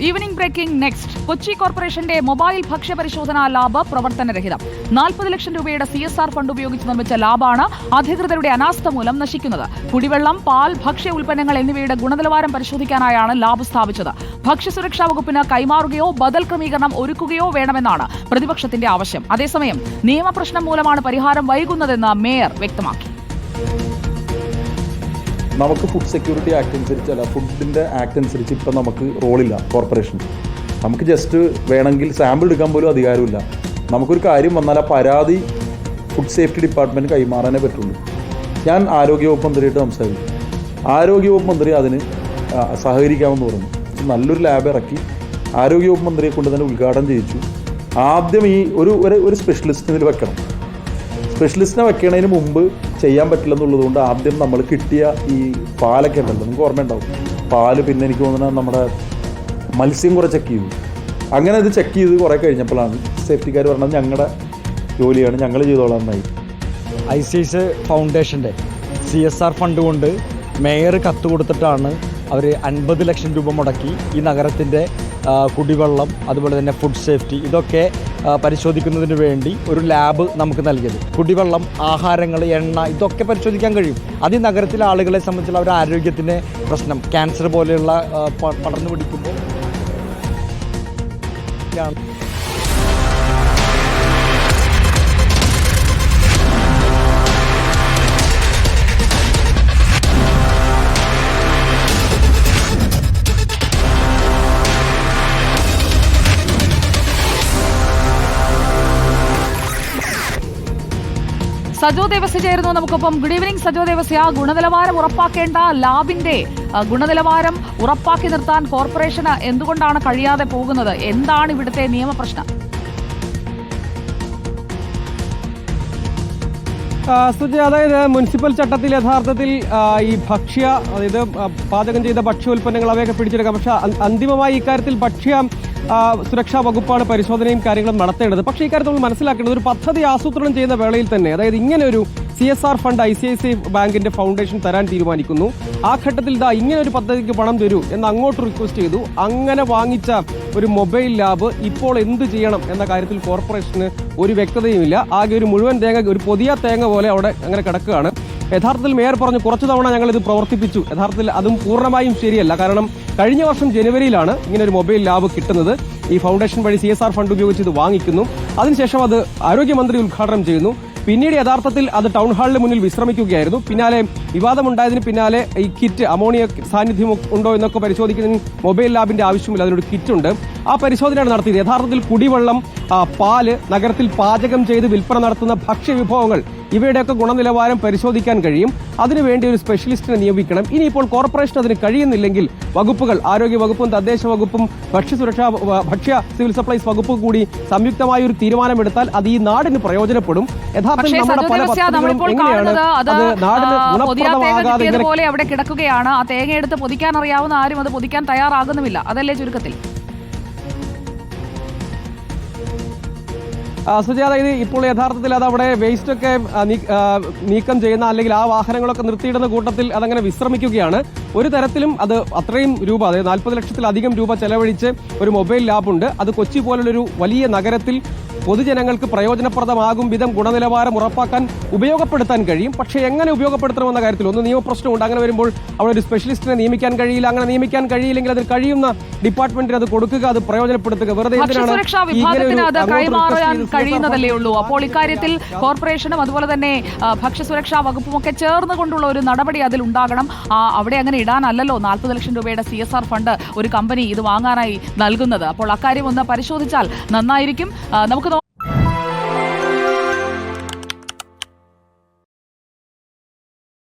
Evening breaking next Kochi കോർപ്പറേഷന്റെ mobile ഭക്ഷ്യപരിശോധനാ lab പ്രവർത്തനരഹിതം. നാൽപ്പത് ലക്ഷം രൂപയുടെ സി എസ് ആർ ഫണ്ട് ഉപയോഗിച്ച് നിർമ്മിച്ച ലാബാണ് അധികൃതരുടെ അനാസ്ഥ മൂലം നശിക്കുന്നത്. കുടിവെള്ളം പാൽ ഭക്ഷ്യ ഉൽപ്പന്നങ്ങൾ എന്നിവയുടെ ഗുണനിലവാരം പരിശോധിക്കാനായാണ് ലാബ് സ്ഥാപിച്ചത്. ഭക്ഷ്യസുരക്ഷാ വകുപ്പിന് കൈമാറുകയോ ബദൽ ക്രമീകരണം ഒരുക്കുകയോ വേണമെന്നാണ് പ്രതിപക്ഷത്തിന്റെ ആവശ്യം. അതേസമയം നിയമപ്രശ്നം മൂലമാണ് പരിഹാരം വൈകുന്നതെന്ന് മേയർ വ്യക്തമാക്കി. നമുക്ക് ഫുഡ് സെക്യൂരിറ്റി ആക്ട് അനുസരിച്ച് അല്ല ഫുഡിന്റെ ആക്ട് അനുസരിച്ച് ഇപ്പം നമുക്ക് റോളില്ല കോർപ്പറേഷൻ നമുക്ക് ജസ്റ്റ് വേണമെങ്കിൽ സാമ്പിൾ എടുക്കാൻ പോലും അധികാരമില്ല. നമുക്കൊരു കാര്യം വന്നാൽ ആ പരാതി ഫുഡ് സേഫ്റ്റി ഡിപ്പാർട്ട്മെന്റ് കൈമാറാനേ പറ്റുള്ളൂ. ഞാൻ ആരോഗ്യവകുപ്പ് മന്ത്രിയായിട്ട് സംസാരിച്ചു. ആരോഗ്യവകുപ്പ് മന്ത്രി അതിന് സഹകരിക്കാമെന്ന് പറഞ്ഞു. നല്ലൊരു ലാബ് ഇറക്കി ആരോഗ്യവകുപ്പ് മന്ത്രിയെ കൊണ്ട് തന്നെ ഉദ്ഘാടനം ചെയ്യിച്ചു. ആദ്യം ഈ ഒരു ഒരു സ്പെഷ്യലിസ്റ്റ് ഇതിൽ വെക്കണം. സ്പെഷ്യലിസ്റ്റിനെ വെക്കണതിന് മുമ്പ് ചെയ്യാൻ പറ്റില്ലെന്നുള്ളതുകൊണ്ട് ആദ്യം നമ്മൾ കിട്ടിയ ഈ പാലൊക്കെ ഉണ്ടല്ലോ നമുക്ക് ഓർമ്മയുണ്ടാവും പാൽ പിന്നെ എനിക്ക് തോന്നുന്നത് നമ്മുടെ മത്സ്യം കുറെ ചെക്ക് ചെയ്തു. അങ്ങനെ ഇത് ചെക്ക് ചെയ്ത് കുറേ കഴിഞ്ഞപ്പോഴാണ് സേഫ്റ്റിക്കാർ പറഞ്ഞത് ഞങ്ങളുടെ ജോലിയാണ് ഞങ്ങൾ ചെയ്തോളാം എന്നായി. ഐ സി എസ് ഫൗണ്ടേഷന്റെ സി എസ് ആർ ഫണ്ട് കൊണ്ട് മേയർ കത്ത് കൊടുത്തിട്ടാണ് അവർ അൻപത് ലക്ഷം രൂപ മുടക്കി ഈ നഗരത്തിന്റെ കുടിവെള്ളം അതുപോലെ തന്നെ ഫുഡ് സേഫ്റ്റി ഇതൊക്കെ പരിശോധിക്കുന്നതിന് വേണ്ടി ഒരു ലാബ് നമുക്ക് നൽകിയത്. കുടിവെള്ളം ആഹാരങ്ങൾ എണ്ണ ഇതൊക്കെ പരിശോധിക്കാൻ കഴിയും. അത് ഈ നഗരത്തിലെ ആളുകളെ സംബന്ധിച്ചുള്ള അവരുടെ ആരോഗ്യത്തിന് പ്രശ്നം. ക്യാൻസർ പോലെയുള്ള പടർന്നു പിടിക്കുമ്പോൾ സജോ ദേവസ്യ ചേരുന്നു നമുക്കൊപ്പം. Good evening Sajo Devasya. ഗുണനിലവാരം ഉറപ്പാക്കേണ്ട ലാബിന്റെ ഗുണനിലവാരം ഉറപ്പാക്കി നിർത്താൻ കോർപ്പറേഷന് എന്തുകൊണ്ടാണ് കഴിയാതെ പോകുന്നത്? എന്താണ് ഇവിടുത്തെ നിയമപ്രശ്നം? സുജി അതായത് മുനിസിപ്പൽ ചട്ടത്തിൽ യഥാർത്ഥത്തിൽ ഈ ഭക്ഷ്യ അതായത് പാചകം ചെയ്ത ഭക്ഷ്യോൽപ്പന്നങ്ങൾ അവയൊക്കെ പിടിച്ചെടുക്കാം. പക്ഷെ അന്തിമമായി ഇക്കാര്യത്തിൽ ഭക്ഷ്യ സുരക്ഷാ വകുപ്പാണ് പരിശോധനയും കാര്യങ്ങളും നടത്തേണ്ടത്. പക്ഷേ ഇക്കാര്യത്തിൽ നമ്മൾ മനസ്സിലാക്കേണ്ടത് ഒരു പദ്ധതി ആസൂത്രണം ചെയ്യുന്ന വേളയിൽ തന്നെ അതായത് ഇങ്ങനെ ഒരു C S R fund I C I C ബാങ്കിന്റെ ഫൗണ്ടേഷൻ തരാൻ തീരുമാനിക്കുന്നു. ആ ഘട്ടത്തിൽ ഇതാ ഇങ്ങനെ ഒരു പദ്ധതിക്ക് പണം തരൂ എന്ന് അങ്ങോട്ട് റിക്വസ്റ്റ് ചെയ്തു. അങ്ങനെ വാങ്ങിച്ച ഒരു മൊബൈൽ ലാബ് ഇപ്പോൾ എന്ത് ചെയ്യണം എന്ന കാര്യത്തിൽ കോർപ്പറേഷന് ഒരു വ്യക്തതയുമില്ല. ആകെ ഒരു മുഴുവൻ തേങ്ങ ഒരു പുതിയ തേങ്ങ പോലെ അവിടെ അങ്ങനെ കിടക്കുകയാണ്. യഥാർത്ഥത്തിൽ മേയർ പറഞ്ഞു കുറച്ച് തവണ ഞങ്ങൾ ഇത് പ്രവർത്തിപ്പിച്ചു. യഥാർത്ഥത്തിൽ അതും പൂർണമായും ശരിയല്ല. കാരണം കഴിഞ്ഞ വർഷം ജനുവരിയിലാണ് ഇങ്ങനെ ഒരു മൊബൈൽ ലാബ് കിട്ടുന്നത്. ഈ ഫൗണ്ടേഷൻ വഴി സി എസ് ആർ ഫണ്ട് ഉപയോഗിച്ച് ഇത് വാങ്ങിക്കുന്നു. അതിനുശേഷം അത് ആരോഗ്യമന്ത്രി ഉദ്ഘാടനം ചെയ്യുന്നു. പിന്നീട് യഥാർത്ഥത്തിൽ അത് ടൗൺ ഹാളിന് മുന്നിൽ വിശ്രമിക്കുകയായിരുന്നു. പിന്നാലെ വിവാദമുണ്ടായതിന് പിന്നാലെ ഈ കിറ്റ് അമോണിയ സാന്നിധ്യം ഉണ്ടോ എന്നൊക്കെ പരിശോധിക്കുന്നതിന് മൊബൈൽ ലാബിന്റെ ആവശ്യമില്ല. അതിനൊരു കിറ്റ് ഉണ്ട് ആ പരിശോധനയാണ് നടത്തിയത്. യഥാർത്ഥത്തിൽ കുടിവെള്ളം പാൽ നഗരത്തിൽ പാചകം ചെയ്ത് വിൽപ്പന നടത്തുന്ന ഭക്ഷ്യവിഭവങ്ങൾ ഇവയുടെയൊക്കെ ഗുണനിലവാരം പരിശോധിക്കാൻ കഴിയും. അതിനുവേണ്ടി ഒരു സ്പെഷ്യലിസ്റ്റിനെ നിയമിക്കണം ഇനിയിപ്പോൾ കോർപ്പറേഷൻ അതിന് കഴിയുന്നില്ലെങ്കിൽ വകുപ്പുകൾ ആരോഗ്യ വകുപ്പും തദ്ദേശ വകുപ്പും ഭക്ഷ്യസുരക്ഷാ ഭക്ഷ്യ സിവിൽ സപ്ലൈസ് വകുപ്പ് കൂടി സംയുക്തമായ ഒരു തീരുമാനമെടുത്താൽ അത് ഈ നാടിന് പ്രയോജനപ്പെടും. യഥാർത്ഥത്തിൽ നമ്മുടെ പല പദ്ധതികളും അവിടെ കിടക്കുകയാണ്. ആ തേങ്ങ എടുത്ത് പൊതിക്കാൻ അറിയാവുന്ന ആരും അത് പൊതിക്കാൻ തയ്യാറാകുന്നുമില്ല. അതല്ലേ ചുരുക്കത്തിൽ? ആ, ഇത് ഇപ്പോൾ യഥാർത്ഥത്തിൽ അത് അവിടെ വേസ്റ്റ് ഒക്കെ നീക്കം ചെയ്യുന്ന അല്ലെങ്കിൽ ആ വാഹനങ്ങളൊക്കെ നിർത്തിയിടുന്ന കൂട്ടത്തിൽ അതങ്ങനെ വിശ്രമിക്കുകയാണ്. ഒരു തരത്തിലും അത് അത്രയും രൂപ അതായത് നാൽപ്പത് ലക്ഷത്തിലധികം രൂപ ചെലവഴിച്ച് ഒരു മൊബൈൽ ലാബുണ്ട്. അത് കൊച്ചി പോലുള്ളൊരു വലിയ നഗരത്തിൽ പൊതുജനങ്ങൾക്ക് പ്രയോജനപ്രദമാകും വിധം ഗുണനിലവാരം ഉറപ്പാക്കാൻ ഉപയോഗപ്പെടുത്താൻ കഴിയും. പക്ഷേ എങ്ങനെ ഉപയോഗപ്പെടുത്തണമെന്ന കാര്യത്തിൽ ഒന്ന് നിയമപ്രശ്നമുണ്ട് അങ്ങനെ വരുമ്പോൾ അവിടെ ഒരു സ്പെഷ്യലിസ്റ്റിനെ നിയമിക്കാൻ കഴിയില്ല. അങ്ങനെ നിയമിക്കാൻ കഴിയില്ലെങ്കിൽ അതിൽ കഴിയുന്ന ഡിപ്പാർട്ട്മെന്റിന് അത് കൊടുക്കുക അത് പ്രയോജനപ്പെടുത്തുക. വെറുതെ ഭക്ഷ്യസുരക്ഷാ വിഭാഗത്തിന് അത് കൈമാറാൻ കഴിയുന്നതല്ലേ ഉള്ളൂ. അപ്പോൾ ഇക്കാര്യത്തിൽ കോർപ്പറേഷനും അതുപോലെ തന്നെ ഭക്ഷ്യസുരക്ഷാ വകുപ്പും ഒക്കെ ചേർന്നുകൊണ്ടുള്ള ഒരു നടപടി അതിൽ ഉണ്ടാകണം. അവിടെ അങ്ങനെ ഇടാനല്ലല്ലോ നാൽപ്പത് ലക്ഷം രൂപയുടെ സി എസ് ആർ ഫണ്ട് ഒരു കമ്പനി ഇത് വാങ്ങാനായി നൽകുന്നത്. അപ്പോൾ അക്കാര്യം ഒന്ന് പരിശോധിച്ചാൽ നന്നായിരിക്കും. നമുക്ക്